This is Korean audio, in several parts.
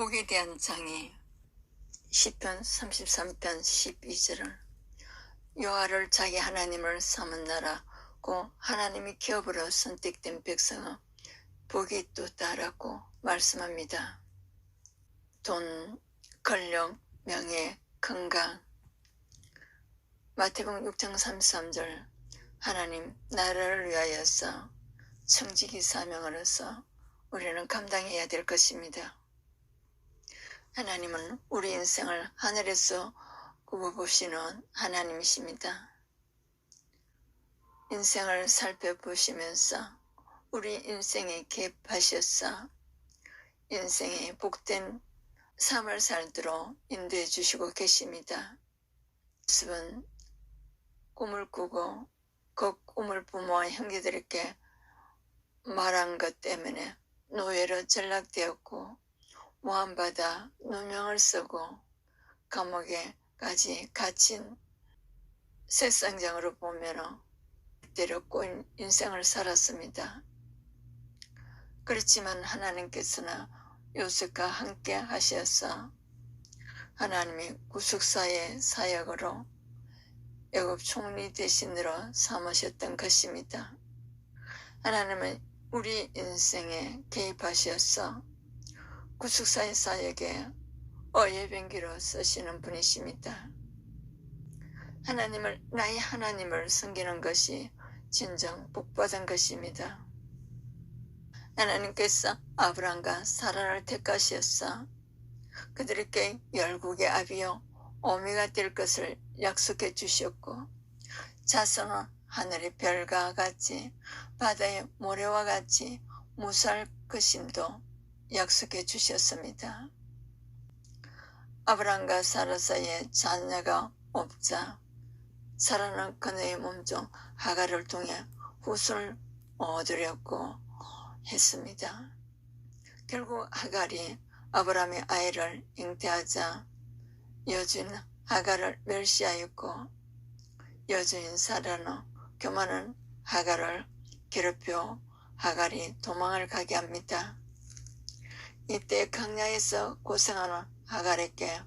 복에 대한 장애 시편 33편 12절은 여호와를 자기 하나님을 삼은 나라 고 하나님이 기업으로 선택된 백성은 복이 있도다라고 말씀합니다. 돈, 권력, 명예, 건강 마태복음 6장 33절 하나님 나라를 위하여서 청지기 사명으로서 우리는 감당해야 될 것입니다. 하나님은 우리 인생을 하늘에서 굽어보시는 하나님이십니다. 인생을 살펴보시면서 우리 인생에 개입하셔서 인생의 복된 삶을 살도록 인도해 주시고 계십니다. 모습은 꿈을 꾸고 그 꿈을 부모와 형제들에게 말한 것 때문에 노예로 전락되었고 모함받아 누명을 쓰고 감옥에까지 갇힌 세상장으로 보면 때렸고 인생을 살았습니다. 그렇지만 하나님께서는 요셉과 함께 하셔서 하나님이 구속사의 사역으로 애굽 총리 대신으로 삼으셨던 것입니다. 하나님은 우리 인생에 개입하셔서 사역에 어예병기로 쓰시는 분이십니다. 하나님을 나의 하나님을 섬기는 것이 진정 복받은 것입니다. 하나님께서 아브람과 사라를 택하셨어 그들에게 열국의 아비요 어미가 될 것을 약속해 주셨고 자손은 하늘의 별과 같이 바다의 모래와 같이 무사할 것임도 약속해 주셨습니다. 아브람과 사라 사이에 자녀가 없자 사라는 그녀의 몸 중 하가를 통해 후손을 얻으려고 했습니다. 결국 하갈이 아브람의 아이를 잉태하자 여주인 하갈을 멸시하였고 여주인 사라는 교만한 하갈을 괴롭혀 하갈이 도망을 가게 합니다. 이때 강야에서 고생하는 하갈에게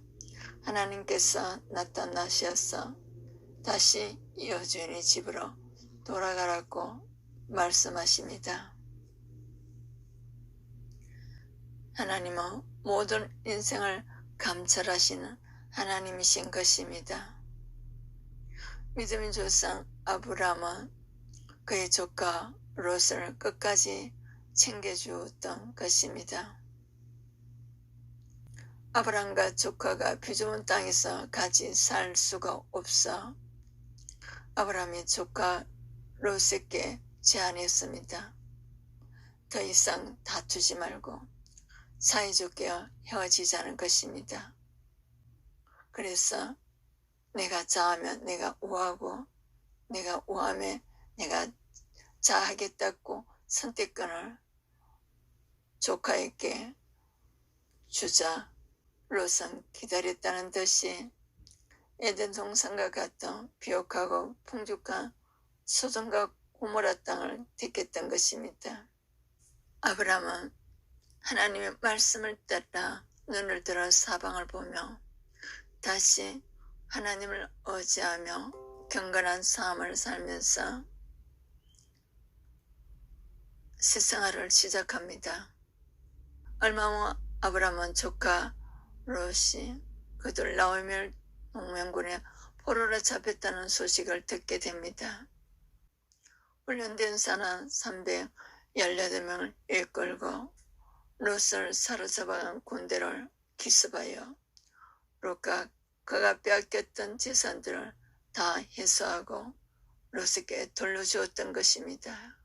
하나님께서 나타나셔서 다시 여주인의 집으로 돌아가라고 말씀하십니다. 하나님은 모든 인생을 감찰하시는 하나님이신 것입니다. 믿음의 조상 아브라함은 그의 조카 롯을 끝까지 챙겨주었던 것입니다. 아브람과 조카가 비좁은 땅에서 같이 살 수가 없어 아브람이 조카 롯에게 제안했습니다. 더 이상 다투지 말고 사이좋게 헤어지자는 것입니다. 그래서 내가 자하면 내가 우하고 내가 우하면 내가 자하겠다고 선택권을 조카에게 주자 롯은 기다렸다는 듯이 에덴 동산과 같은 비옥하고 풍족한 소정과 고모라 땅을 택했던 것입니다. 아브라함은 하나님의 말씀을 따라 눈을 들어 사방을 보며 다시 하나님을 의지하며 경건한 삶을 살면서 세상화를 시작합니다. 얼마 후 아브라함은 조카 롯이 그들 나오멜 동맹군에 포로로 잡혔다는 소식을 듣게 됩니다. 훈련된 사람 318명을 이끌고 롯을 사로잡아간 군대를 기습하여 롯과 그가 빼앗겼던 재산들을 다 해소하고 롯에게 돌려주었던 것입니다.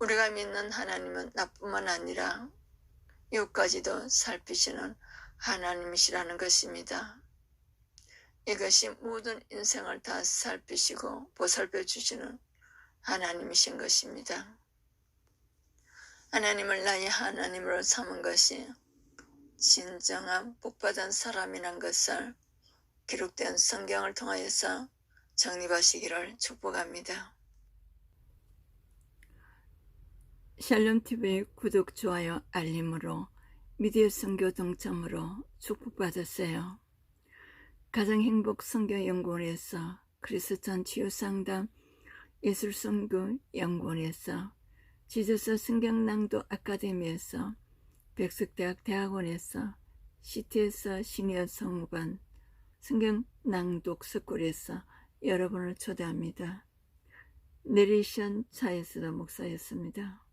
우리가 믿는 하나님은 나뿐만 아니라 이웃까지도 살피시는 하나님이시라는 것입니다. 이것이 모든 인생을 다 살피시고 보살펴 주시는 하나님이신 것입니다. 하나님을 나의 하나님으로 삼은 것이 진정한 복받은 사람이란 것을 기록된 성경을 통하여서 정립하시기를 축복합니다. 샬롬TV 구독, 좋아요, 알림으로 미디어 선교 동참으로 축복받았어요. 가정행복 선교 연구원에서 크리스천 치유 상담 예술 선교 연구원에서 지저스 성경낭독 아카데미에서 백석대학 대학원에서 시티에서 시니어 성우반 성경낭독 스쿨에서 여러분을 초대합니다. 내리션 차에서도 목사였습니다.